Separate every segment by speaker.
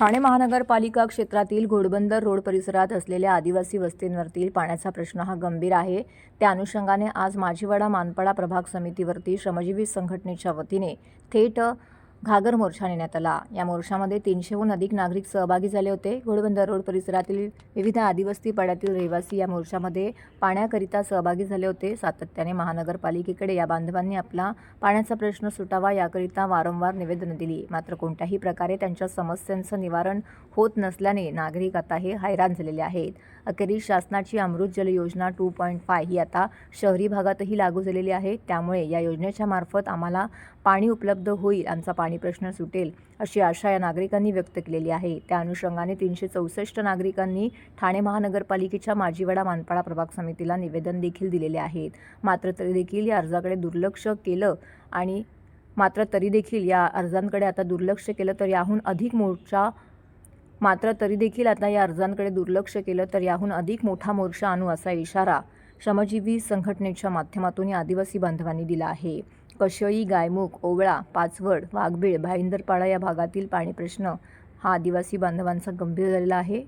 Speaker 1: ठाणे महानगरपालिका क्षेत्रातील घोडबंदर रोड परिसरात असलेल्या आदिवासी वस्तींवरतील पाण्याचा प्रश्न हा गंभीर आहे. त्या अनुषंगाने आज माझीवाडा मानपाडा प्रभाग समितीवरती श्रमजीवी संघटनेच्या वतीने थेट घागर मोर्चा नेण्यात आला. या मोर्चामध्ये तीनशेहून अधिक नागरिक सहभागी झाले होते. घोडबंदर रोड परिसरातील विविध आदिवासी पाड्यातील रहिवासी या मोर्चामध्ये पाण्याकरिता सहभागी झाले होते. सातत्याने महानगरपालिकेकडे या बांधवांनी आपला पाण्याचा प्रश्न सुटावा याकरिता वारंवार निवेदनं दिली. मात्र कोणत्याही प्रकारे त्यांच्या समस्यांचं निवारण होत नसल्याने नागरिक आता हे हैराण झालेले आहेत. अखेरीस शासनाची अमृत जल योजना टू पॉईंट फाय ही आता शहरी भागातही लागू झालेली आहे. त्यामुळे या योजनेच्या मार्फत आम्हाला पाणी उपलब्ध होईल आमचा पाणी प्रश्न सुटेल अशी आशा या नागरिकांनी व्यक्त केलेली आहे. त्या अनुषंगाने तीनशे चौसष्ट नागरिकांनी ठाणे महानगरपालिकेच्या माजीवाडा मानपाडा प्रभाग समितीला निवेदन देखील दिलेले आहेत. मात्र तरी देखील या अर्जाकडे दुर्लक्ष केलं आणि मात्र तरी देखील या अर्जांकडे आता दुर्लक्ष केलं तर याहून अधिक मोर्चा मात्र तरी देखील आता या अर्जांकडे दुर्लक्ष केलं तर याहून अधिक मोठा मोर्चा आणू असा इशारा श्रमजीवी संघटनेच्या माध्यमातून या आदिवासी बांधवांनी दिला आहे. कशई गायमुख ओवळा पाचवड वाघबीळ भाईंदरपाडा या भागातील पाणी प्रश्न हा आदिवासी बांधवांचा गंभीर झालेला आहे.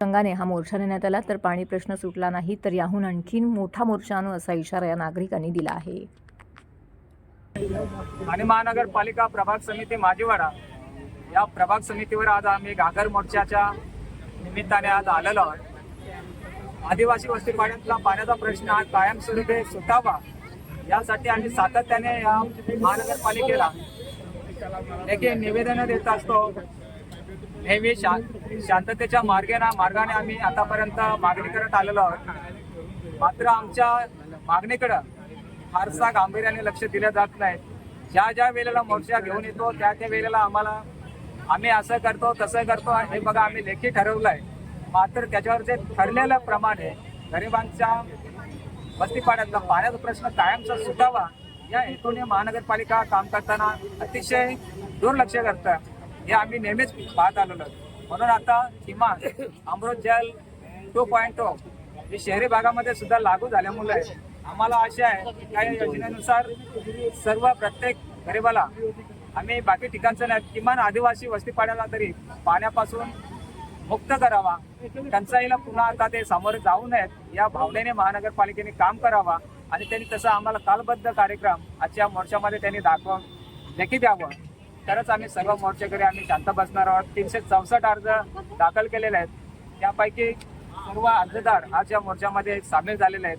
Speaker 1: संघाने हा मोर्चा नेण्यात आला तर पाणी प्रश्न सुटला नाही तर याहून आणखीन मोठा मोर्चा आणू असा इशारा या नागरिकांनी दिला आहे.
Speaker 2: आणि महानगरपालिका प्रभाग समिती माजीवाडा या प्रभाग समितीवर आज आम्ही घागर मोर्चाच्या निमित्ताने आज आलेलो आहोत. आदिवासी वस्तीपाड्यातला पाण्याचा प्रश्न हा कायमस्वरूपी सुटावा यासाठी आम्ही सातत्याने या महानगरपालिकेला एक निवेदन देत असतो. नेहमी शा शांततेच्या मार्गाने मार्गाने आम्ही आतापर्यंत मागणी करत आलेलो आहोत. मात्र आमच्या मागणीकडं फारसा गांभीर्याने लक्ष दिलं जात नाही. ज्या ज्या वेळेला मोर्चा घेऊन येतो त्या त्या वेळेला आम्हाला आम्ही असं करतो तसं करतो हे बघा आम्ही लेखी ठरवलं आहे मात्र त्याच्यावर जे ठरलेलं प्रमाणे गरिबांच्या वस्तीपाड्यातला पाण्याचा प्रश्न कायमचा सुटावा या हेतूने महानगरपालिका काम करताना अतिशय दुर्लक्ष करतं. हे आम्ही नेहमीच पाहत आलेलो म्हणून आता किमान अमृत जल टू पॉईंट टू हे शहरी भागामध्ये सुद्धा लागू झाल्यामुळे आम्हाला आशा आहे की या योजनेनुसार सर्व प्रत्येक गरिबाला आम्ही बाकी ठिकाणचं नाही किमान आदिवासी वस्तीपाड्याला तरी पाण्यापासून मुक्त करावा. टंचाईला पुन्हा आता ते सामोरे जाऊ नयेत. या भावनेने महानगरपालिकेने काम करावा आणि त्यांनी तसं आम्हाला कालबद्ध कार्यक्रम आजच्या मोर्चामध्ये त्यांनी दाखवून लेखी द्यावं. तरच आम्ही सर्व मोर्चेकडे आम्ही शांत बसणार आहोत. तीनशे चौसष्ट अर्ज दाखल केलेले आहेत. त्यापैकी सर्व अर्जदार आज या मोर्चामध्ये सामील झालेले आहेत.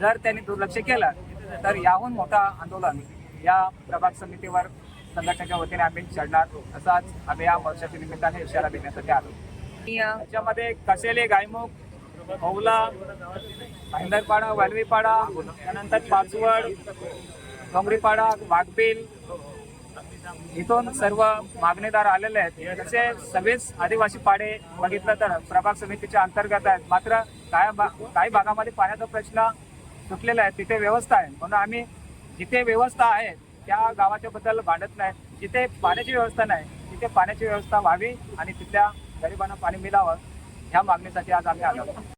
Speaker 2: जर त्यांनी दुर्लक्ष केलं तर याहून मोठा आंदोलन या प्रभाग समितीवर संघटनेच्या वतीने आम्ही चढणार. असाच आम्ही या मोर्चाच्या निमित्ताने इशारा देण्यासाठी आलो. त्याच्यामध्ये कसेले गायमुख मौला भांदरपाडा वलवीपाडा त्यानंतर पाचवड डोंगरीपाडा वाघबील इथून सर्व मागणीदार आलेले आहेत. तसे सगळेच आदिवासी पाडे बघितलं तर प्रभाग समितीच्या अंतर्गत आहेत. मात्र काय भा- काही भागामध्ये पाण्याचा प्रश्न सुटलेला आहे. तिथे व्यवस्था आहे. म्हणून आम्ही जिथे व्यवस्था आहे त्या गावाच्या बद्दल भांडत नाही. जिथे पाण्याची व्यवस्था नाही तिथे पाण्याची व्यवस्था व्हावी आणि तिथल्या गरिबांना पाणी मिळावं ह्या मागणीसाठी आज आम्ही आलो